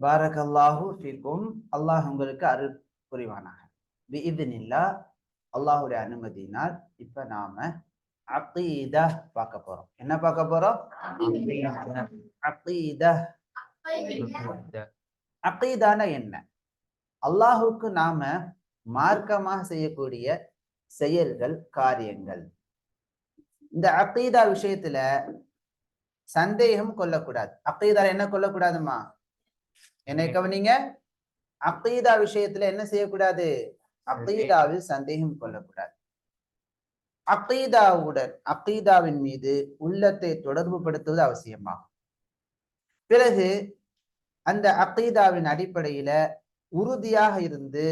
பாரகல்லாஹு அல்லாஹு அல்லாஹ் உங்களுக்கு அருள் புரிவானாக. பிஇத்னில்லா அல்லாஹுடைய அனுமதியினால் இப்ப நாம அகீதா பார்க்க போறோம். என்ன பார்க்க போறோம்? அகீதா. அகீதான என்ன? அல்லாஹுக்கு நாம மார்க்கமாக செய்யக்கூடிய செயல்கள் காரியங்கள். இந்த அகீதா விஷயத்துல சந்தேகம் கொள்ளக்கூடாது. அகீதால என்ன கொள்ளக்கூடாதுமா? என்னை கவனிங்க. அகீதா விஷயத்துல என்ன செய்யக்கூடாது? அகீதாவில் சந்தேகம் கொள்ளக்கூடாது. அகீதாவுடன் அகீதாவின் மீது உள்ளத்தை தொடர்பு படுத்துவது அவசியமாகும். பிறகு அந்த அகீதாவின் அடிப்படையில உறுதியாக இருந்து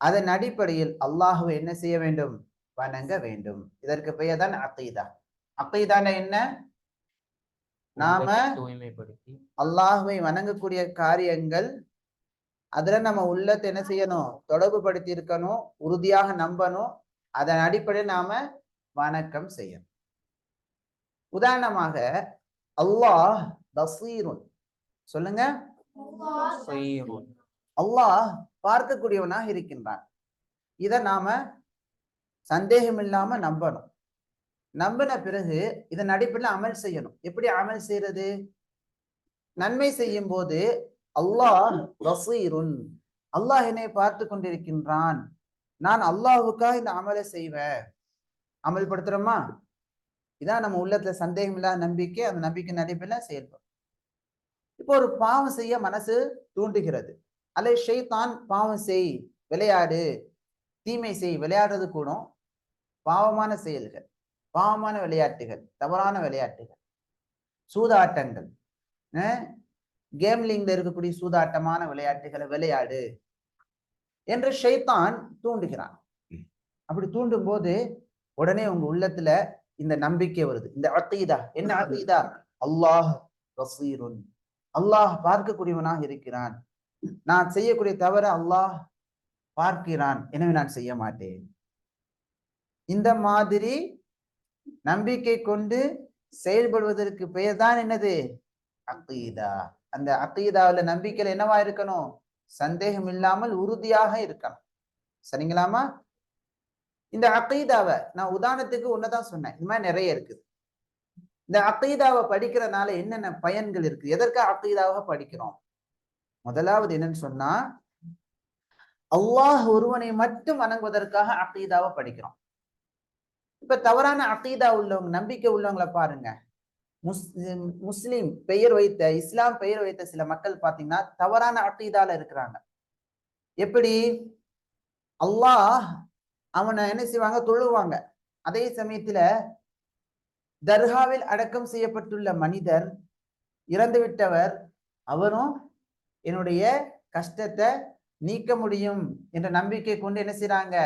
அதன் அடிப்படையில் அல்லாஹுவை என்ன செய்ய வேண்டும்? வணங்க வேண்டும். இதற்கு பெயர் தான் அகீதா அகீதான என்ன? நாம தூய்மைப்படுத்தி. அல்லாஹுவை வணங்கக்கூடிய காரியங்கள் அதுல நம்ம உள்ளத்தை என்ன செய்யணும்? தொடர்பு படுத்தி இருக்கணும் உறுதியாக நம்பணும். அதன் அடிப்படையில் நாம வணக்கம் செய்யணும். உதாரணமாக அல்லாஹ் பசீருன். சொல்லுங்க. அல்லாஹ் பார்க்கக்கூடியவனாக இருக்கின்றான். இத நாம சந்தேகம் இல்லாம நம்பணும். நம்பின பிறகு இதன் அடிப்படையில் அமல் செய்யணும். எப்படி அமல் செய்யறது? நன்மை செய்யும் போது அல்லாஹ் பசீருன். அல்லாஹ் என்னை பார்த்து கொண்டிருக்கின்றான். நான் அல்லாஹுக்காக இந்த அமலை செய்வேன். அமல்படுத்துறோமா? இதான் நம்ம உள்ளத்துல சந்தேகம் இல்லாத நம்பிக்கை. அந்த நம்பிக்கை நடைபெற செயல்படும். இப்போ ஒரு பாவம் செய்ய மனசு தூண்டுகிறது. அல்ல ஷெய்தான் பாவம் செய் விளையாடு தீமை செய் விளையாடுறது கூட பாவமான செயல்கள் பாவமான விளையாட்டுகள் தவறான விளையாட்டுகள் சூதாட்டங்கள் கேம்லிங்ல இருக்கக்கூடிய சூதாட்டமான விளையாட்டுகளை விளையாடு என்று ஷைத்தான் தூண்டுகிறான். அப்படி தூண்டும் போது உடனே உங்க உள்ளத்துல இந்த நம்பிக்கை வருது. இந்த அத்தீதா. என்ன அத்தீதா? அல்லாஹ் அல்லாஹ் பார்க்கக்கூடியவனாக இருக்கிறான். நான் செய்யக்கூடிய தவற அல்லாஹ் பார்க்கிறான். எனவே நான் செய்ய மாட்டேன். இந்த மாதிரி நம்பிக்கை கொண்டு செயல்படுவதற்கு பெயர் தான் என்னது? அக்கீதா அந்த அக்கீதாவுல நம்பிக்கையில் என்னவா இருக்கணும்? சந்தேகம் இல்லாமல் உறுதியாக இருக்கணும். சரிங்களாமா இந்த அக்கீதாவை நான் உதாரணத்துக்கு ஒன்னதான் சொன்னேன். இந்த மாதிரி நிறைய இருக்குது. இந்த அக்கீதாவை படிக்கிறதுனால என்னென்ன பயன்கள் இருக்கு? எதற்காக அக்கீதாவை படிக்கிறோம்? முதலாவது என்னன்னு சொன்னா அல்லாஹ் ஒருவனை மட்டும் வணங்குவதற்காக அக்கீதாவை படிக்கிறோம். இப்ப தவறான அக்கீதா உள்ளவங்க நம்பிக்கை உள்ளவங்களை பாருங்க. முஸ்லிம் பெயர் வைத்த இஸ்லாம் பெயர் வைத்த சில மக்கள் பார்த்தீங்கன்னா தவறான அக்கீதால இருக்கிறாங்க. எப்படி? அல்லாஹ் அவனை என்ன செய்வாங்க? தொழுவாங்க. அதே சமயத்துல தர்காவில் அடக்கம் செய்யப்பட்டுள்ள மனிதர் இறந்து விட்டவர் அவரும் என்னுடைய கஷ்டத்தை நீக்க முடியும் என்ற நம்பிக்கை கொண்டு என்ன செய்யறாங்க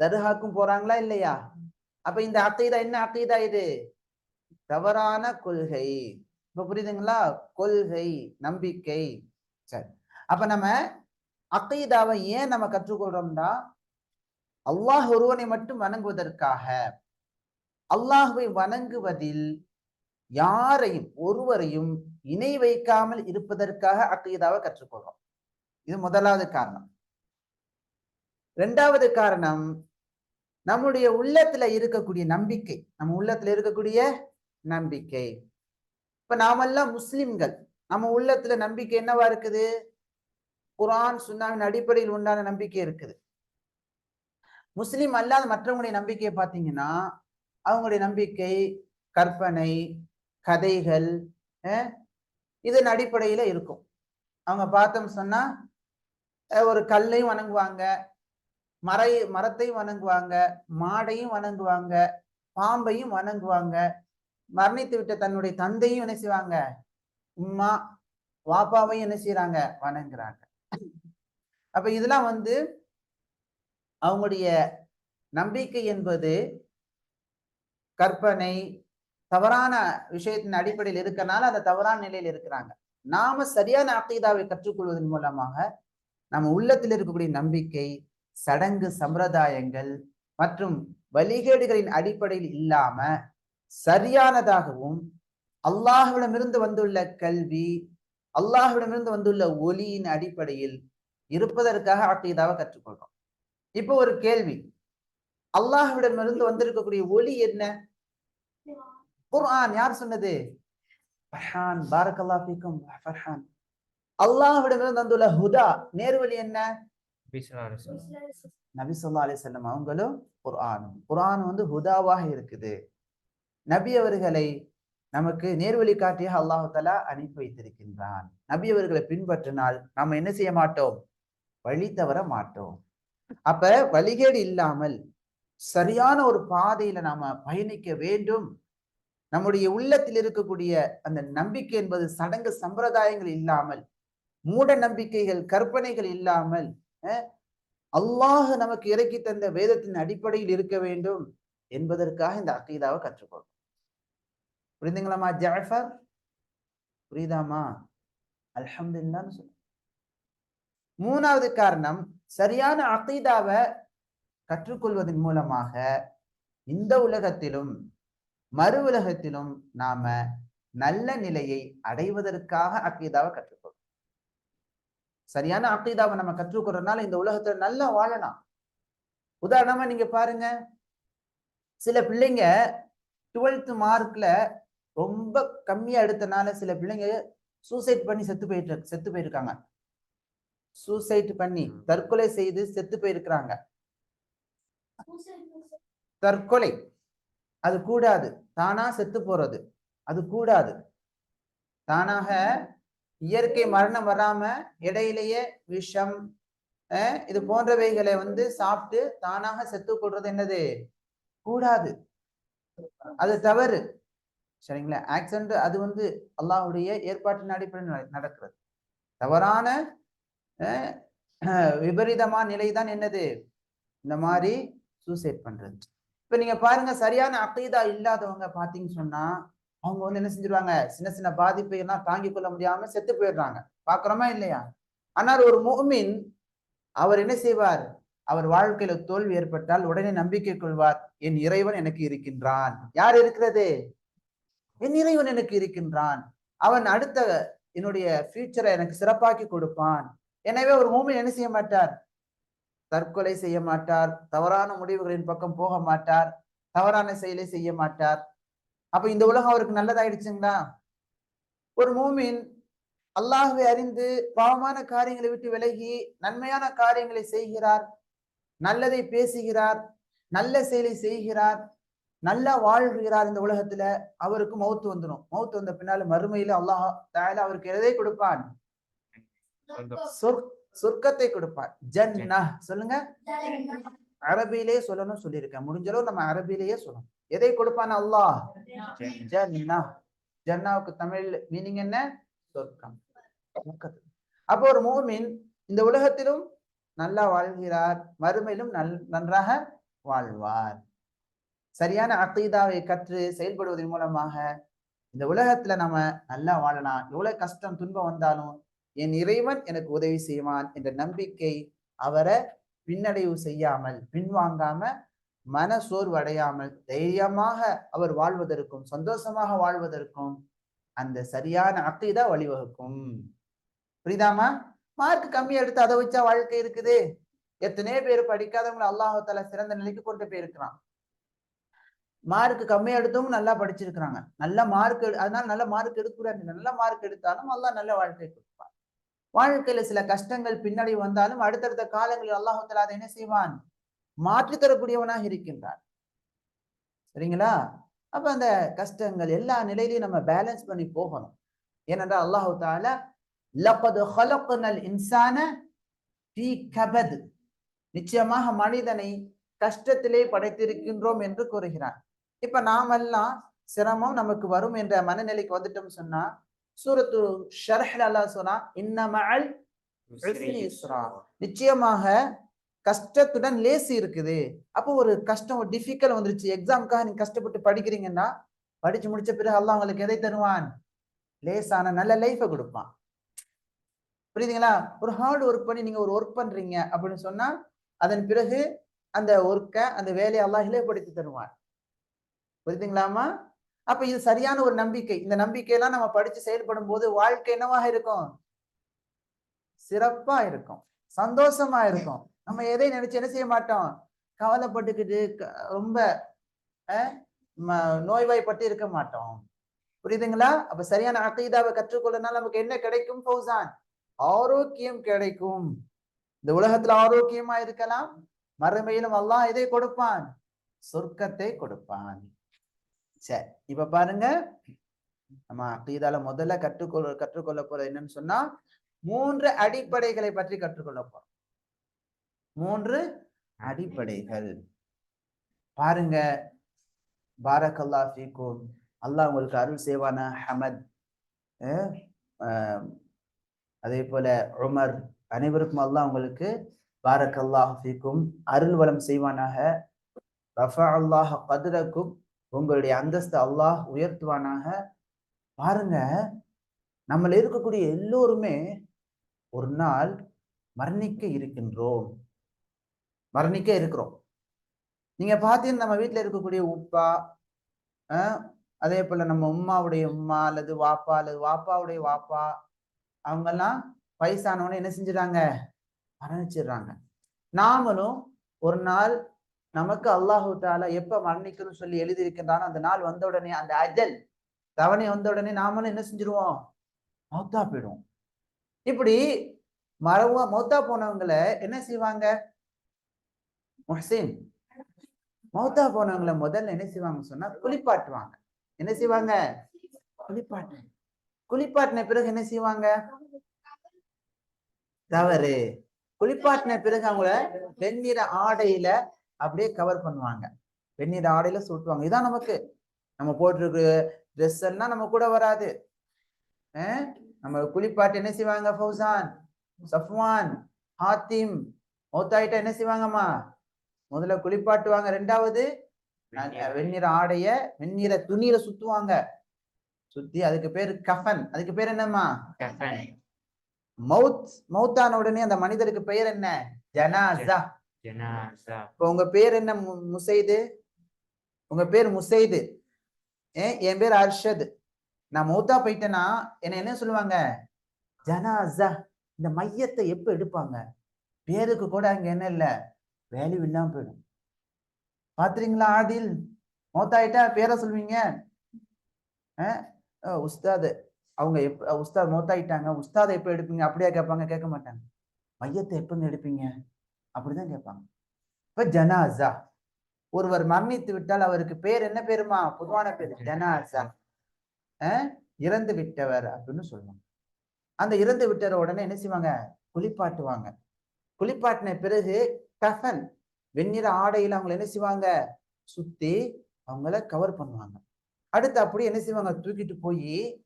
தர்காக்கும் போறாங்களா இல்லையா? அப்ப இந்த அக்கீதா என்ன அக்கீதா இது? தவறான கொள்கை. இப்ப புரியுதுங்களா? கொள்கை நம்பிக்கை. சரி. அப்ப நம்ம அக்கைதாவை ஏன் நம்ம கற்றுக்கொள்றோம்னா அல்லாஹ் ஒருவனை மட்டும் வணங்குவதற்காக. அல்லாஹுவை வணங்குவதில் யாரையும் ஒருவரையும் இணை வைக்காமல் இருப்பதற்காக அக்கைதாவை கற்றுக்கொள்றோம். இது முதலாவது காரணம். இரண்டாவது காரணம் நம்முடைய உள்ளத்துல இருக்கக்கூடிய நம்பிக்கை. நம்ம உள்ளத்துல இருக்கக்கூடிய நம்பிக்கை. இப்ப நாமெல்லாம் முஸ்லிம்கள். நம்ம உள்ளத்துல நம்பிக்கை என்னவா இருக்குது? குரான் சுன்னாவின் அடிப்படையில் உண்டான நம்பிக்கை இருக்குது. முஸ்லிம் அல்லாத மற்றவங்களுடைய நம்பிக்கையை பார்த்தீங்கன்னா அவங்களுடைய நம்பிக்கை கற்பனை கதைகள் இதன் அடிப்படையில இருக்கும். அவங்க பார்த்தோம் சொன்னா ஒரு கல்லையும் வணங்குவாங்க மறை மரத்தையும் வணங்குவாங்க மாடையும் வணங்குவாங்க பாம்பையும் வணங்குவாங்க மரணித்து விட்ட தன்னுடைய தந்தையும் என்ன செய்வாங்க? உம்மா வாப்பாவையும் என்ன செய்யறாங்க வணங்குறாங்க. அப்ப இதெல்லாம் வந்து அவங்களுடைய நம்பிக்கை என்பது கற்பனை தவறான விஷயத்தின் அடிப்படையில் இருக்கனால அந்த தவறான நிலையில் இருக்கிறாங்க. நாம சரியான அக்கீதாவை கற்றுக்கொள்வதன் மூலமாக நம்ம உள்ளத்தில் இருக்கக்கூடிய நம்பிக்கை சடங்கு சம்பிரதாயங்கள் மற்றும் வழிகேடுகளின் அடிப்படையில் இல்லாம சரியானதாகவும் அல்லாஹ்விடமிருந்து வந்துள்ள கல்வி அல்லாஹ்விடமிருந்து வந்துள்ள ஒலியின் அடிப்படையில் இருப்பதற்காக அக்கீதாவை கற்றுக்கொள்றோம். இப்போ ஒரு கேள்வி. அல்லாஹ்விடமிருந்து வந்திருக்கக்கூடிய ஒலி என்ன? குர்ஆன். யார் சொன்னது? ஃபர்ஹான். பாரக்கல்லா ஃபீக்கும். ஃபர்ஹான். அல்லாஹ்விடமிருந்து வந்துள்ள ஹுதா. நேர்வழி என்ன? நபி ஸல்லல்லாஹு அலைஹி வஸல்லம். அவங்களும் குர்ஆன் குர்ஆன் வந்து ஹுதாவாக இருக்குது. நபி அவர்களை நமக்கு நேர்வழி காட்டியாக அல்லாஹ் அனுப்பி வைத்திருக்கின்றான். நபி அவர்களை பின்பற்றினால் நாம என்ன செய்ய மாட்டோம்? வழி தவற மாட்டோம். அப்ப வழிகேடு இல்லாமல் சரியான ஒரு பாதையில நாம பயணிக்க வேண்டும். நம்முடைய உள்ளத்தில் இருக்கக்கூடிய அந்த நம்பிக்கை என்பது சடங்கு சம்பிரதாயங்கள் இல்லாமல் மூட நம்பிக்கைகள் கற்பனைகள் இல்லாமல் அஹ், அல்லாஹ் நமக்கு இறக்கி தந்த வேதத்தின் அடிப்படையில் இருக்க வேண்டும் என்பதற்காக இந்த அக்கீதாவை கற்றுக்கொள்வோம். புரிந்துங்களாமா ஜாஃபர்? புரியுதாமா? அல்ஹம்துல்லான்னு சொல்லு மூணாவது காரணம் சரியான அக்கீதாவை கற்றுக்கொள்வதன் மூலமாக இந்த உலகத்திலும் மறு உலகத்திலும் நாம நல்ல நிலையை அடைவதற்காக அக்கீதாவை கற்றுக்கொள்ளும் சரியான அக்கீதாவை நம்ம கற்றுக்கொள்றதுனால இந்த உலகத்துல நல்லா வாழலாம். உதாரணமா நீங்க பாருங்க சில பிள்ளைங்க டுவெல்த் மார்க்ல ரொம்ப கம்மியா எடுத்தனால சில பிள்ளைங்க சூசைட் பண்ணி செத்து போயிட்டு செத்து போயிருக்காங்க. சூசைட் பண்ணி. தற்கொலை செய்து செத்து போயிருக்கிறாங்க. தற்கொலை. அது கூடாது. தானா செத்து போறது. அது கூடாது. தானாக இயற்கை மரணம் வராம இடையிலேயே விஷம் இது போன்றவைகளை வந்து சாப்பிட்டு தானாக செத்து கொள்றது என்னது? கூடாது. அது தவறு. சரிங்களா? ஆக்சிடென்ட் அது வந்து அல்லாஹுடைய ஏற்பாட்டின் அடிப்படையில் நட- நடக்கிறது. தவறான விபரீதமான நிலை தான் என்னது? இந்த மாதிரி சூசைட் பண்றது. இப்ப நீங்க பாருங்க சரியான அக்கீதா இல்லாதவங்க பாத்தீங்கன்னு சொன்னா அவங்க வந்து என்ன செஞ்சிருவாங்க? சின்ன சின்ன பாதிப்பை எல்லாம் தாங்கிக் கொள்ள முடியாம செத்து போயிடுறாங்க. பாக்குறோமா இல்லையா? ஆனால் ஒரு முகமின் அவர் என்ன செய்வார்? அவர் வாழ்க்கையில தோல்வி ஏற்பட்டால் உடனே நம்பிக்கை கொள்வார். என் இறைவன் எனக்கு இருக்கின்றான். யார் இருக்கிறது? என் இறைவன் எனக்கு இருக்கின்றான். அவன் அடுத்த என்னுடைய ஃபியூச்சரை எனக்கு சிறப்பாக்கி கொடுப்பான். எனவே ஒரு மூமின் என்ன செய்ய மாட்டார்? தற்கொலை செய்ய மாட்டார். தவறான முடிவுகளின் பக்கம் போக மாட்டார். தவறான செயலை செய்ய மாட்டார். அப்ப இந்த உலகம் அவருக்கு நல்லதாயிடுச்சுங்களா? ஒரு மூமின் அல்லாஹுவை அறிந்து பாவமான காரியங்களை விட்டு விலகி நன்மையான காரியங்களை செய்கிறார். நல்லதை பேசுகிறார். நல்ல செயலை செய்கிறார். நல்லா வாழ்கிறார் இந்த உலகத்துல அவருக்கு மௌத்து வந்துடும் மௌத்து வந்த பின்னால மறுமையில அல்லாஹ் தஆலா அவருக்கு எதை கொடுப்பான்? சொர்க் சொர்க்கத்தை கொடுப்பார். ஜன்னா சொல்லுங்க. அரபியிலே சொல்லணும் சொல்லியிருக்கேன். முடிஞ்ச அளவு நம்ம அரபியிலேயே சொல்லணும். எதை கொடுப்பான் அல்லாஹ்? ஜன்னா. ஜன்னாவுக்கு தமிழ் மீனிங் என்ன? சொர்க்கம். அப்போ ஒரு மூமின் இந்த உலகத்திலும் நல்லா வாழ்கிறார். மறுமையிலும் நல் நன்றாக வாழ்வார். சரியான அக்கீதாவை கற்று செயல்படுவதன் மூலமாக இந்த உலகத்துல நம்ம நல்லா வாழலாம். எவ்வளவு கஷ்டம் துன்பம் வந்தாலும் என் இறைவன் எனக்கு உதவி செய்வான் என்ற நம்பிக்கை அவரை பின்னடைவு செய்யாமல் பின்வாங்காம மன சோர்வு அடையாமல் தைரியமாக அவர் வாழ்வதற்கும் சந்தோஷமாக வாழ்வதற்கும் அந்த சரியான அக்கீதா வழிவகுக்கும். புரியுதாமா மார்க் கம்மியா எடுத்து அதை வச்சா வாழ்க்கை இருக்குது. எத்தனையோ பேர் படிக்காதவங்களை அல்லாஹால சிறந்த நிலைக்கு கொண்டு போயிருக்கிறான். மார்க் கம்மியா எடுத்தும் நல்லா படிச்சிருக்கிறாங்க. நல்ல மார்க் அதனால நல்ல மார்க் எடுக்கக்கூடாது. நல்ல மார்க் எடுத்தாலும் அல்லாஹ் நல்ல வாழ்க்கை கொடுப்பான். வாழ்க்கையில சில கஷ்டங்கள் பின்னாடி வந்தாலும் அடுத்தடுத்த காலங்களில் அல்லாஹால அதை என்ன செய்வான்? மாற்றி தரக்கூடியவனாக இருக்கின்றான். சரிங்களா? அப்ப அந்த கஷ்டங்கள் எல்லா நிலையிலையும் நம்ம பேலன்ஸ் பண்ணி போகணும். ஏனென்றால் அல்லாஹு தாலா லப்பது ஹலக்குனல் இன்சான பி கபத். நிச்சயமாக மனிதனை கஷ்டத்திலே படைத்திருக்கின்றோம் என்று கூறுகிறான் இப்ப நாமெல்லாம் சிரமம் நமக்கு வரும் என்ற மனநிலைக்கு வந்துட்டோம் சொன்னா சூரத்து ஷர்ஹ்ல அல்லாஹ் சொன்னா யுஸ்ரா. நிச்சயமாக கஷ்டத்துடன் லேசி இருக்குது. அப்போ ஒரு கஷ்டம் ஒரு டிஃபிகல்ட் வந்துருச்சு. எக்ஸாமுக்காக நீங்க கஷ்டப்பட்டு படிக்கிறீங்கன்னா படிச்சு முடிச்ச பிறகு அல்லாஹ் உங்களுக்கு எதை தருவான்? லேசான நல்ல லைஃபை கொடுப்பான். புரியுதுங்களா? ஒரு ஹார்ட் ஒர்க் பண்ணி நீங்க ஒரு ஒர்க் பண்றீங்க அப்படின்னு சொன்னா அதன் பிறகு அந்த ஒர்க்கை அந்த வேலையை அல்லாஹ் இலைப்படுத்தி தருவான். புரியுதுங்களாமா அப்ப இது சரியான ஒரு நம்பிக்கை. இந்த நம்பிக்கையெல்லாம் நம்ம படிச்சு செயல்படும் போது வாழ்க்கை என்னவாக இருக்கும்? சிறப்பா இருக்கும். சந்தோஷமா இருக்கும். நம்ம எதை நினைச்சு என்ன செய்ய மாட்டோம்? கவலைப்பட்டுக்கிட்டு ரொம்ப அஹ், ம- நோய்வாய்ப்பட்டு இருக்க மாட்டோம். புரியுதுங்களா? அப்ப சரியான அக்கீதாவை கற்றுக்கொள்ளனால நமக்கு என்ன கிடைக்கும் ஃபௌசான் ஆரோக்கியம் கிடைக்கும். இந்த உலகத்துல ஆரோக்கியமா இருக்கலாம். மறுமையிலும் அல்லாஹ் இதை கொடுப்பான்? சொர்க்கத்தை கொடுப்பான். சரி இப்ப பாருங்க. நம்ம அக்கீதால முதல்ல கற்றுக்கொள்ள கற்றுக்கொள்ள போறது என்னன்னு சொன்னா மூன்று அடிப்படைகளை பற்றி கற்றுக்கொள்ள போறோம். மூன்று அடிப்படைகள். பாருங்க. பாரக்கல்லா ஃபீக்கும். அல்லாஹ் உங்களுக்கு அருள் செய்வான ஹமத் அதே போல உமர் அனைவருக்கும் அல்லாஹ் உங்களுக்கு பாரக்கல்லாஹ் ஃபீக்கும் அருள் வளம் செய்வானாக. ரஃபா அல்லாஹ் கதிரக்கும் உங்களுடைய அந்தஸ்து அல்லாஹ் உயர்த்துவானாக. பாருங்க நம்மள இருக்கக்கூடிய எல்லோருமே ஒரு நாள் மரணிக்க இருக்கின்றோம். மரணிக்க இருக்கிறோம். நீங்க பார்த்தீங்கன்னா நம்ம வீட்டில் இருக்கக்கூடிய உப்பா அதே போல நம்ம உம்மாவுடைய உம்மா அல்லது வாப்பா அல்லது வாப்பாவுடைய வாப்பா அவங்கெல்லாம் வயசானவனே என்ன செஞ்சிடறாங்க? மரணிச்சிடுறாங்க. நாமளும் ஒரு நாள் நமக்கு அல்லாஹு தாலா எப்ப மரணிக்கணும்னு சொல்லி எழுதியிருக்கின்றானோ அந்த நாள் வந்த உடனே அந்த அஜல் தவணை வந்த உடனே நாமளும் என்ன செஞ்சிருவோம்? மௌத்தா போயிடுவோம். இப்படி மரவா மௌத்தா போனவங்களை என்ன செய்வாங்க? முஹ்சின். மௌத்தா போனவங்களை முதல்ல என்ன செய்வாங்க சொன்னா குளிப்பாட்டுவாங்க. என்ன செய்வாங்க? குளிப்பாட்டு குளிப்பாட்டின பிறகு என்ன செய்வாங்க? தவறு. குளிப்பாட்டின பிறகு அவங்கள வெண்ணிற ஆடையில அப்படியே கவர் பண்ணுவாங்க. வெண்ணிற ஆடையில சுட்டுவாங்க. இதான் நமக்கு. நம்ம போட்டிருக்க ட்ரெஸ் எல்லாம் நம்ம கூட வராது. நம்ம குளிப்பாட்டு என்ன செய்வாங்க ஃபௌசான் சஃப்வான்? ஹாத்திம்? மௌத்தாயிட்டா என்ன செய்வாங்கம்மா? முதல்ல குளிப்பாட்டுவாங்க. ரெண்டாவது வெண்ணிற ஆடைய வெண்ணிற துணியில சுத்துவாங்க. சுத்தி அதுக்கு பேரு கஃபன். அதுக்கு பேர் என்னம்மா? மவுத் மௌத்தான உடனே அந்த மனிதருக்கு பெயர் என்ன? ஜனாசா. இப்போ உங்க பேர் என்ன மு- முசைது? உங்க பேர் முசைது. என் பேர் அர்ஷத். நான் மௌத்தா போயிட்டேன்னா என்ன என்ன சொல்லுவாங்க? ஜனாசா. இந்த மையத்தை எப்ப எடுப்பாங்க? பேருக்கு கூட அங்க என்ன இல்ல வேல்யூ இல்லாம போயிடும். பாத்துறீங்களா ஆதில்? மௌத்தாயிட்டா பேரை சொல்லுவீங்க உஸ்தாது. அவங்க எப்ப உஸ்தாத் மௌத்தாயிட்டாங்க. உஸ்தாதை எப்ப எடுப்பீங்க? அப்படியா கேட்பாங்க கேட்க மாட்டாங்க. மையத்தை எப்பங்க எடுப்பீங்க? அப்படிதான் கேட்பாங்க. இப்ப ஜனாசா. ஒருவர் மரணித்து விட்டால் அவருக்கு பேர் என்ன பேருமா? பொதுவான பேர் ஜனாசா. அஹ், இறந்து விட்டவர் அப்படின்னு சொல்லுவாங்க. அந்த இறந்து விட்டவர் உடனே என்ன செய்வாங்க? குளிப்பாட்டுவாங்க. குளிப்பாட்டின பிறகு கஃபன் வெண்ணிற ஆடையில அவங்களை என்ன செய்வாங்க? சுத்தி அவங்கள கவர் பண்ணுவாங்க. அடுத்து அப்படி என்ன செய்வாங்க? தூக்கிட்டு போய்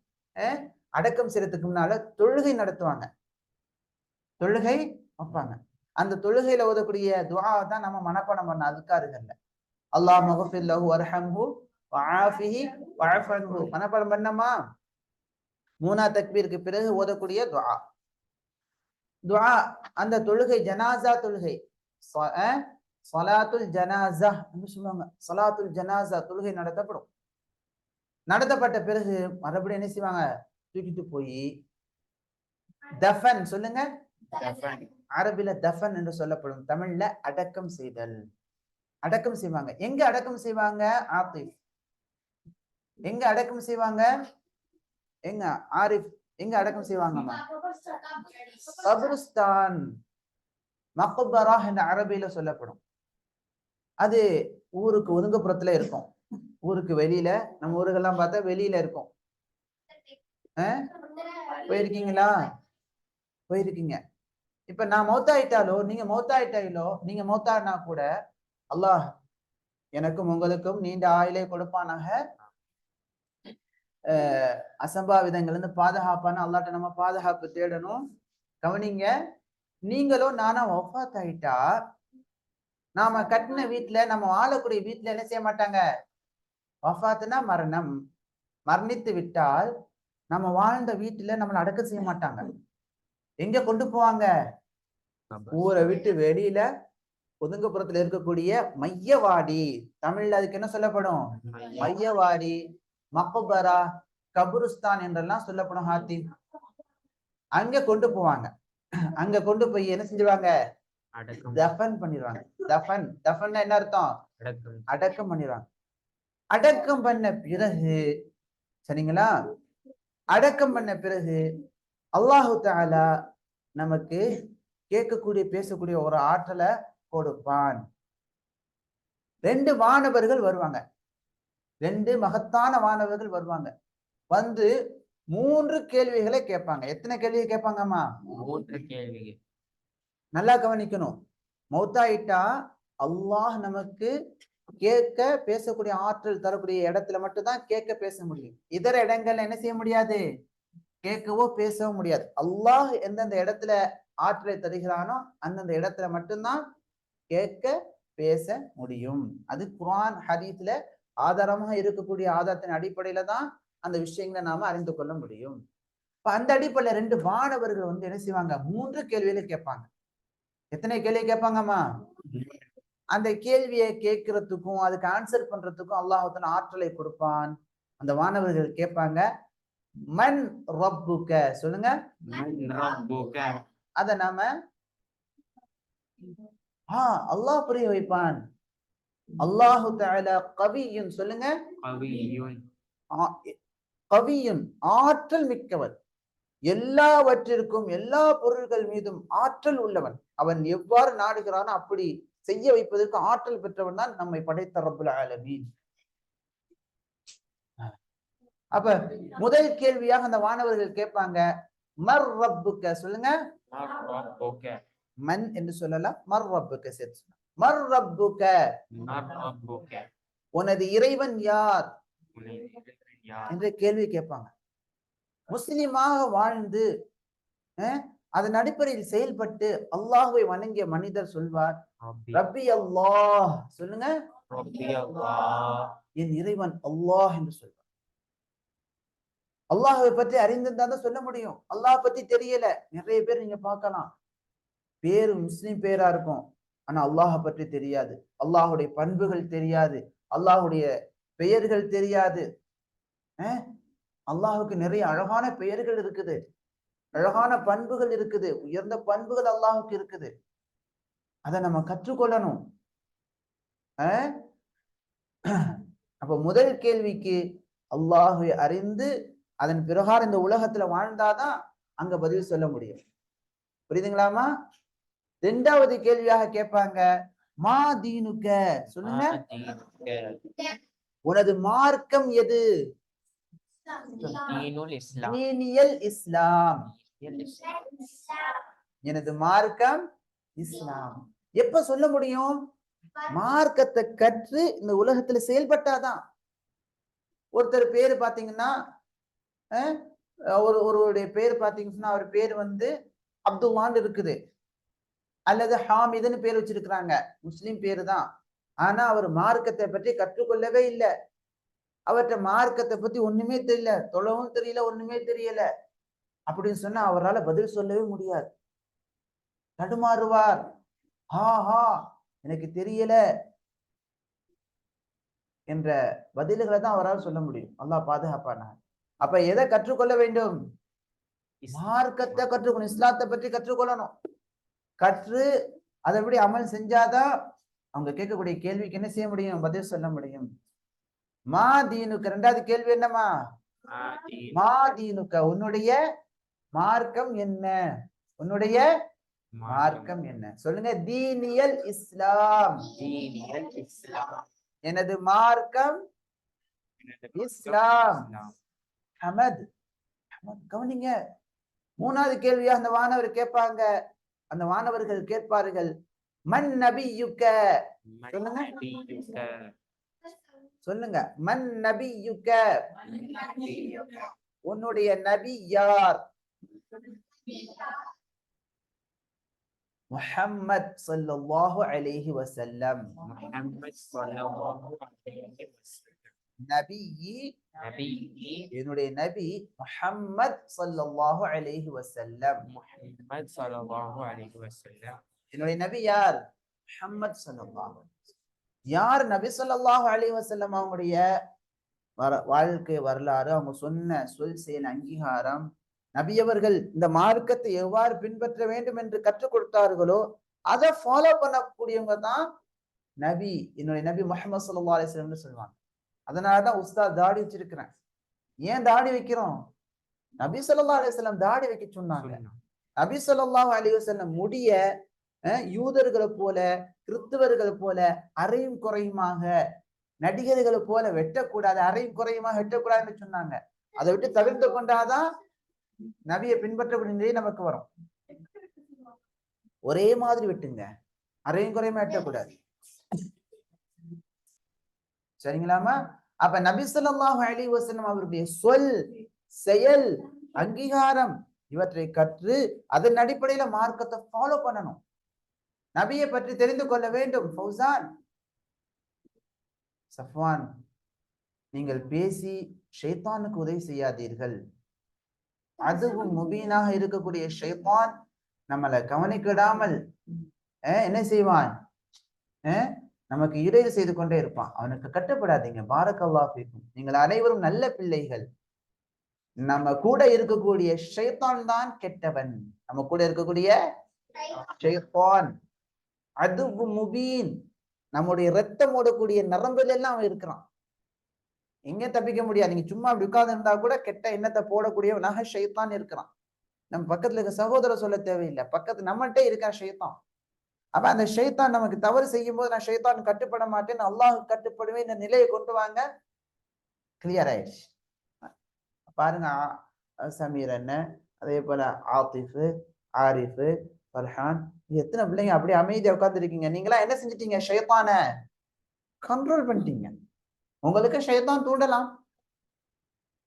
அடக்கம் செய்யறதுக்கு முன்னால தொழுகை நடத்துவாங்க. தொழுகை வைப்பாங்க. அந்த தொழுகையில ஓதக்கூடிய துவாவை தான் நம்ம மனப்பாடம் பண்ண அதுக்காருகள்ல அல்லாஹ் மகஃபிர் லஹு வர்ஹம்ஹு வஆஃபிஹி வஅஃப் மனப்பாடம் பண்ணமா? மூணா தக்பீருக்கு பிறகு ஓதக்கூடிய துவா. துவா அந்த தொழுகை ஜனாசா தொழுகை. சலாத்துல் ஜனாசா என்று சொல்லுவாங்க. சலாத்துல் ஜனாசா தொழுகை நடத்தப்படும். நடத்தப்பட்ட பிறகு மறுபடியும் என்ன செய்வாங்க? தூக்கிட்டு போய் தஃபன் சொல்லுங்க. அரபில தஃபன் என்று சொல்லப்படும் தமிழ்ல அடக்கம் செய்தல். அடக்கம் செய்வாங்க. எங்க அடக்கம் செய்வாங்க? ஆத்திஃப். எங்க அடக்கம் செய்வாங்க? எங்க? ஆரிஃப். எங்க அடக்கம் செய்வாங்கம்மா? கபருஸ்தான். மக்பரா என்ற அரபியில சொல்லப்படும். அது ஊருக்கு ஒதுங்கப்புறத்துல இருக்கும். ஊருக்கு வெளியில நம்ம ஊருக்கெல்லாம் பார்த்தா வெளியில இருக்கும். போயிருக்கீங்களா? போயிருக்கீங்க. இப்ப நான் மௌத்தாயிட்டாலோ நீங்க மௌத்தாயிட்டாயிலோ நீங்க மௌத்தானா கூட அல்லாஹ் எனக்கும் உங்களுக்கும் நீண்ட ஆயிலை கொடுப்பானாக. அஹ் அசம்பாவிதங்கள்ல இருந்து பாதுகாப்பான அல்லாட்ட நம்ம பாதுகாப்பு தேடணும். கவனிங்க நீங்களும் நானும் ஒஃபாத் ஆயிட்டா நாம கட்டின வீட்டுல நம்ம வாழக்கூடிய வீட்டுல என்ன செய்ய மாட்டாங்க? வஃபாத்துனா மரணம். மரணித்து விட்டால் நம்ம வாழ்ந்த வீட்டுல நம்மளை அடக்கம் செய்ய மாட்டாங்க. எங்க கொண்டு போவாங்க? ஊரை விட்டு வெளியில ஒதுங்குப்புறத்துல இருக்கக்கூடிய மையவாடி. தமிழ்ல அதுக்கு என்ன சொல்லப்படும்? மையவாடி. மக்பரா கபுருஸ்தான் என்றெல்லாம் சொல்லப்படும் ஹாத்தி. அங்க கொண்டு போவாங்க. அங்க கொண்டு போய் என்ன செஞ்சுருவாங்க? அடக்கம். தஃபன் பண்ணிடுவாங்க தஃபன். தஃபன்னா என்ன அர்த்தம்? அடக்கம். பண்ணிடுவாங்க அடக்கம் பண்ண பிறகு சரிங்களா? அடக்கம் பண்ண பிறகு அல்லாஹு தஆலா நமக்கு கேட்கக்கூடிய பேசக்கூடிய ஒரு ஆற்றலை கொடுப்பான். ரெண்டு வானவர்கள் வருவாங்க. ரெண்டு மகத்தான வானவர்கள் வருவாங்க. வந்து மூன்று கேள்விகளை கேட்பாங்க. எத்தனை கேள்வி கேட்பாங்கம்மா? மூன்று கேள்வி நல்லா கவனிக்கணும். மௌத்தாயிட்டா அல்லாஹ் நமக்கு கேட்க பேசக்கூடிய ஆற்றல் தரக்கூடிய இடத்துல மட்டும்தான் கேட்க பேச முடியும். இதர இடங்கள்ல என்ன செய்ய முடியாது? கேட்கவோ பேசவோ முடியாது. அல்லாஹ் எந்தெந்த இடத்துல ஆற்றலை தருகிறானோ அந்தந்த இடத்துல மட்டும்தான் கேட்க பேச முடியும். அது குரான் ஹதீஸ்ல ஆதாரமாக இருக்கக்கூடிய ஆதாரத்தின் அடிப்படையில தான் அந்த விஷயங்களை நாம அறிந்து கொள்ள முடியும். இப்ப அந்த அடிப்படையில ரெண்டு மாணவர்கள் வந்து என்ன செய்வாங்க? மூன்று கேள்வியில கேட்பாங்க. எத்தனை கேள்வி கேட்பாங்கம்மா? அந்த கேள்வியை கேட்கறதுக்கும் அதுக்கு ஆன்சர் பண்றதுக்கும் அல்லாஹால ஆற்றலை கொடுப்பான். அந்த மாணவர்கள் கேட்பாங்க மன் ரப்புக. சொல்லுங்க. அத நாம ஆ அல்லாஹ் புரிய வைப்பான். அல்லாஹு தஆலா கவியுன். சொல்லுங்க. கவியுன். ஆற்றல் மிக்கவன். எல்லாவற்றிற்கும் எல்லா பொருள்கள் மீதும் ஆற்றல் உள்ளவன். அவன் எவ்வாறு நாடுகிறானோ அப்படி செய்ய வைப்பதற்கு ஆற்றல் பெற்றவன் தான் நம்மை படைத்த ரப்புல் ஆலமீன். அப்ப முதல் கேள்வியாக அந்த மாணவர்கள் கேட்பாங்க மர் ரப்புக்க சொல்லுங்க. மன் என்று சொல்லலாம் மர் ரப்புக்க சேர்த்து. மர் ரப்புக்க உனது இறைவன் யார்? என்ற கேள்வி கேட்பாங்க. முஸ்லிமாக வாழ்ந்து அதன் அடிப்படையில் செயல்பட்டு அல்லாஹ்வை வணங்கிய மனிதர் சொல்வார் ரப்பி அல்லாஹ் சொல்லுங்க. என் இறைவன் அல்லாஹ் என்று சொல்வார். அல்லாஹை பற்றி அறிந்திருந்தா தான் சொல்ல முடியும். அல்லாஹ் பத்தி தெரியல. நிறைய பேர் நீங்க பார்க்கலாம். பேரு முஸ்லீம் பேரா இருக்கும். ஆனா அல்லாஹை பற்றி தெரியாது. அல்லாஹுடைய பண்புகள் தெரியாது. அல்லாஹுடைய பெயர்கள் தெரியாது. அல்லாஹுக்கு நிறைய அழகான பெயர்கள் இருக்குது. அழகான பண்புகள் இருக்குது. உயர்ந்த பண்புகள் அல்லாஹுக்கு இருக்குது. அதை நம்ம கற்றுக்கொள்ளணும். அப்ப முதல் கேள்விக்கு அல்லாஹை அறிந்து அதன் பிரகாரம் இந்த உலகத்துல வாழ்ந்தாதான் அங்க பதில் சொல்ல முடியும். புரியுதுங்களாமா ரெண்டாவது கேள்வியாக கேட்பாங்க மா தீனுக்க? சொல்லுங்க. உனது மார்க்கம் எது? இஸ்லாம். எனது மார்க்கம் இஸ்லாம். எப்ப சொல்ல முடியும்? மார்க்கத்தை கற்று இந்த உலகத்துல செயல்பட்டாதான். ஒருத்தர் பேரு பாத்தீங்கன்னா ஒரு ஒருவருடைய பேர் பார்த்தீங்கன்னா அவர் பேர் வந்து அப்துல்லான்னு இருக்குது. அல்லது ஹாமிதுன்னு பேர் வச்சிருக்கிறாங்க. முஸ்லீம் பேரு தான் ஆனா அவர் மார்க்கத்தை பற்றி கற்றுக்கொள்ளவே இல்லை. அவர்கிட்ட மார்க்கத்தை பத்தி ஒண்ணுமே தெரியல. தொழவும் தெரியல ஒண்ணுமே தெரியல. அப்படின்னு சொன்னா அவரால பதில் சொல்லவே முடியாது. தடுமாறுவார். ஹா ஹா எனக்கு தெரியல. என்ற பதில்களை தான் அவரால் சொல்ல முடியும். அல்லாஹ் பாதுகாப்பானார் அப்ப எதை கற்றுக்கொள்ள வேண்டும்? மார்க்கத்தை கற்றுக்கணும் இஸ்லாத்தை பற்றி கற்றுக்கொள்ளணும். கற்று அதைப்படி அமல் செஞ்சாதான் அவங்க கேட்கக்கூடிய கேள்விக்கு என்ன செய்ய முடியும்? பதில் சொல்ல முடியும். மா தீனுக்கு ரெண்டாவது கேள்வி என்னமா. மா தீனுக்க. உன்னுடைய மார்க்கம் என்ன? உன்னுடைய மார்க்கம் என்ன? சொல்லுங்க. தீனியல் இஸ்லாம். எனது மார்க்கம்? இஸ்லாம். ஹமத் கவனிங்க. மூணாவது கேள்வியா அந்த வானவர் கேட்பாங்க. அந்த வானவர்கள் கேட்பார்கள் மன் நபியுக்க? மன் சொல்லுங்க. சொல்லுங்க. மன் மன் நபியுக. உன்னுடைய நபி யார்? முஹம்மத் ஸல்லல்லாஹு அலைஹி வஸல்லம். முஹம்மத் ஸல்லல்லாஹு அலைஹி வஸல்லம். நபியி என்னுடைய நபி முஹம்மத் ஸல்லல்லாஹு அலைஹி வஸல்லம். முஹம்மத் ஸல்லல்லாஹு அலைஹி வஸல்லம். என்னுடைய நபி யார்? முஹம்மத் வஸல்லம். யார் நபி ஸல்லல்லாஹு அலைஹி வஸல்லம் அவங்களுடைய வர வாழ்க்கை வரலாறு? அவங்க சொன்ன சொல் செயல் அங்கீகாரம். நபியவர்கள் இந்த மார்க்கத்தை எவ்வாறு பின்பற்ற வேண்டும் என்று கற்றுக் கொடுத்தார்களோ அதை ஃபாலோ பண்ணக்கூடியவங்க தான் நபி. என்னுடைய நபி முஹம்மது ஸல்லல்லாஹு அலைஹி வஸல்லம்னு அதனாலதான் உஸ்தாத் தாடி வச்சிருக்கிறேன். ஏன் தாடி வைக்கிறோம்? நபி ஸல்லல்லாஹு அலைஹி வஸல்லம் தாடி வைக்க சொன்னாங்க. நபி ஸல்லல்லாஹு அலைஹி வஸல்லம் முடிய யூதர்களை போல கிறிஸ்தவர்களை போல அறையும் குறையுமாக நடிகர்களை போல வெட்டக்கூடாது அறையும் குறையுமாக வெட்டக்கூடாதுன்னு சொன்னாங்க. அதை விட்டு தவிர்த்து கொண்டாதான் நபியை பின்பற்றக்கூடிய நமக்கு வரும். ஒரே மாதிரி வெட்டுங்க. அறையும் குறையுமா வெட்டக்கூடாது? சரிங்களாமா அப்ப நபி ஸல்லல்லாஹு அலி வசனம் அவருடைய சொல் செயல் அங்கீகாரம் இவற்றை கற்று அதன் அடிப்படையில மார்க்கத்தை ஃபாலோ பண்ணணும். நபியை பற்றி தெரிந்து கொள்ள வேண்டும். ஃபௌசான் சஃப்வான் நீங்கள் பேசி ஷைத்தானுக்கு உதவி செய்யாதீர்கள். அதுவும் முபீனாக இருக்கக்கூடிய ஷைத்தான் நம்மளை கவனிக்கிடாமல் என்ன செய்வான்? நமக்கு இடையில் செய்து கொண்டே இருப்பான். அவனுக்கு கட்டுப்படாதீங்க. பாரக்கல்லா ஃபீக்கும். நீங்கள் அனைவரும் நல்ல பிள்ளைகள். நம்ம கூட இருக்கக்கூடிய ஷைத்தான் தான் கெட்டவன். நம்ம கூட இருக்கக்கூடிய ஷைத்தான். அது முபீன். நம்முடைய ரத்தம் ஓடக்கூடிய நரம்புல எல்லாம் அவன் இருக்கிறான். எங்க தப்பிக்க முடியாது. நீங்க சும்மா அப்படி உட்கார்ந்து இருந்தா கூட கெட்ட எண்ணத்தை போடக்கூடியவனாக ஷைத்தான் இருக்கிறான். நம்ம பக்கத்துல இருக்க சகோதரர் சொல்ல தேவையில்லை. பக்கத்து நம்மகிட்ட இருக்கா ஷைத்தான். அப்ப அந்த ஷைத்தான் நமக்கு தவறு செய்யும் போது நான் ஷைத்தான் கட்டுப்பட மாட்டேன் அல்லாஹ் கட்டுப்படுவேன் இந்த நிலையை கொண்டு வாங்க. கிளியர் ஆயிடுச்சு. பாருங்க சமீர் என்ன அதே போல ஆத்திஃபு ஆரிஃபு ஃபர்ஹான் எத்தனை பிள்ளைங்க அப்படியே அமைதியா உட்காந்துருக்கீங்க நீங்களா என்ன செஞ்சிட்டீங்க? ஷைத்தான கண்ட்ரோல் பண்ணிட்டீங்க. உங்களுக்கு ஷைத்தான் தூண்டலாம்.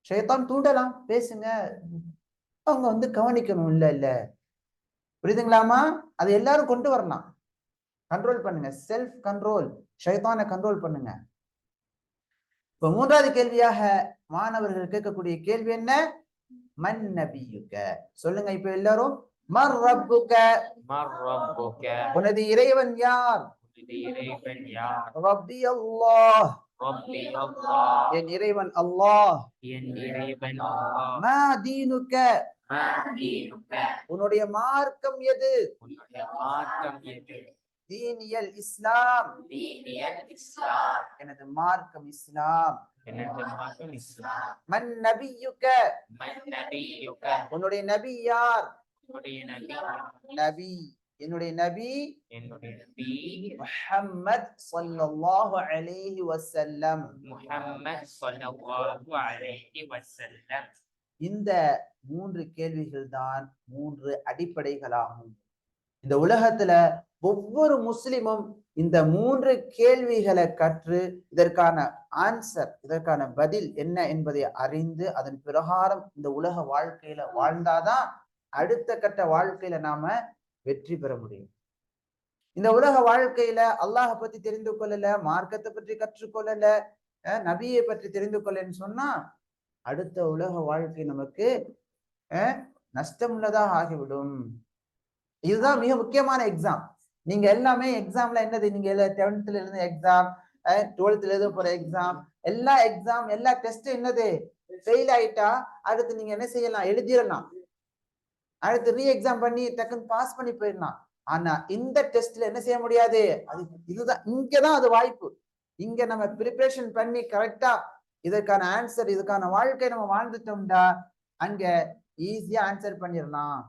ஷைத்தான் தூண்டலாம். பேசுங்க. அவங்க வந்து கவனிக்கணும். இல்ல இல்ல. புரியுதுங்களாமா அது எல்லாரும் கொண்டு வரலாம். கண்ட்ரோல் பண்ணுங்க. செல்ஃப் கண்ட்ரோல் ஷைத்தானை கண்ட்ரோல் பண்ணுங்க. இப்ப மூன்றாவது கேள்வியாக மாணவர்கள் கேட்கக்கூடிய கேள்வி என்ன? மன் நபியுக்க. சொல்லுங்க இப்ப எல்லாரும். மர் ரப்புக்க. மர் ரப்புக உனது இறைவன் யார்? இறைவன் யார்? ரப்பி அல்லாஹ். ரப்பி அல்லாஹ். என் இறைவன் அல்லாஹ். என் இறைவன் அல்லாஹ். மா தீனுக உன்னுடைய மார்க்கம் எது? உன்னுடைய மார்க்கம் எது? தீனியல் இஸ்லாம். எனது மார்க்கம் இஸ்லாம். மன் நபியுக உன்னுடைய நபி யார்? நபி என்னுடைய நபி? முஹம்மத் ஸல்லல்லாஹு அலைஹி வஸல்லம். முஹம்மத் ஸல்லல்லாஹு அலைஹி வஸல்லம். இந்த மூன்று கேள்விகள் தான் மூன்று அடிப்படைகளாகும். இந்த உலகத்துல ஒவ்வொரு முஸ்லிமும் இந்த மூன்று கேள்விகளை கற்று இதற்கான ஆன்சர் இதற்கான பதில் என்ன என்பதை அறிந்து அதன் பிரகாரம் இந்த உலக வாழ்க்கையில வாழ்ந்தாதான் அடுத்த கட்ட வாழ்க்கையில நாம வெற்றி பெற முடியும். இந்த உலக வாழ்க்கையில அல்லாஹ பத்தி தெரிந்து கொள்ளல மார்க்கத்தை பற்றி கற்றுக்கொள்ளல அஹ் நபியை பற்றி தெரிந்து கொள்ளன்னு சொன்னா அடுத்த உலக வாழ்க்கை நமக்கு அஹ் நஷ்டமுள்ளதாக ஆகிவிடும். இதுதான் மிக முக்கியமான எக்ஸாம் நீங்க எல்லாமே எக்ஸாம்ல என்னது? நீங்க டென்த்ல இருந்து எக்ஸாம் டுவெல்த்ல எழுத போற எக்ஸாம் எல்லா எக்ஸாம் எல்லா டெஸ்ட் என்னது? ஃபெயில் ஆயிட்டா அடுத்து நீங்க என்ன செய்யலாம்? எழுதிடலாம். அடுத்து ரீ எக்ஸாம் பண்ணி டக்குன்னு பாஸ் பண்ணி போயிடலாம். ஆனா இந்த டெஸ்ட்ல என்ன செய்ய முடியாது? அது இதுதான் இங்கதான் அது வாய்ப்பு. இங்க நம்ம ப்ரிப்பரேஷன் பண்ணி கரெக்டா இதற்கான ஆன்சர் இதுக்கான வாழ்க்கை நம்ம வாழ்ந்துட்டோம்டா அங்க ஈஸியா ஆன்சர் பண்ணிடலாம்.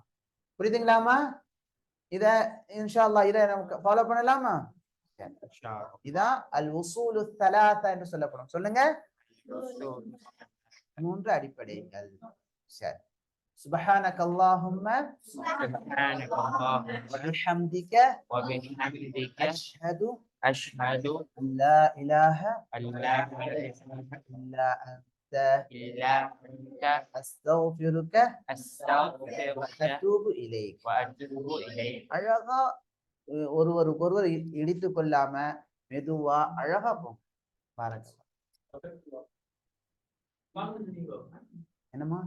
புரியுதுங்களாமா இத இன்ஷா அல்லாஹ் இத நமக்கு ஃபாலோ பண்ணலாமா இன்ஷா இதான் அல் உசூலு தலாத்தா என்று சொல்லப்படும் சொல்லுங்க அல்லாஹ் மூன்று அடிப்படைகள் சரி சுபஹானக அல்லாஹும்ம سبحانك اللهم وبحمدك وبحمدك أشهد أشهد أن لا إله أن لا إله إلا أنت إلا أنت أستغفرك أستغفرك وأتوب إليك وأتوب إليك அழகா அஹ் ஒருவருக்கு ஒருவர் இ- இடித்துக் கொள்ளாம மெதுவா அழகா போகும் பாருங்க என்னம்மா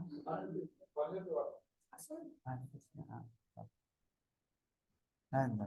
ஆ, ஆ. ஆ, இந்தா.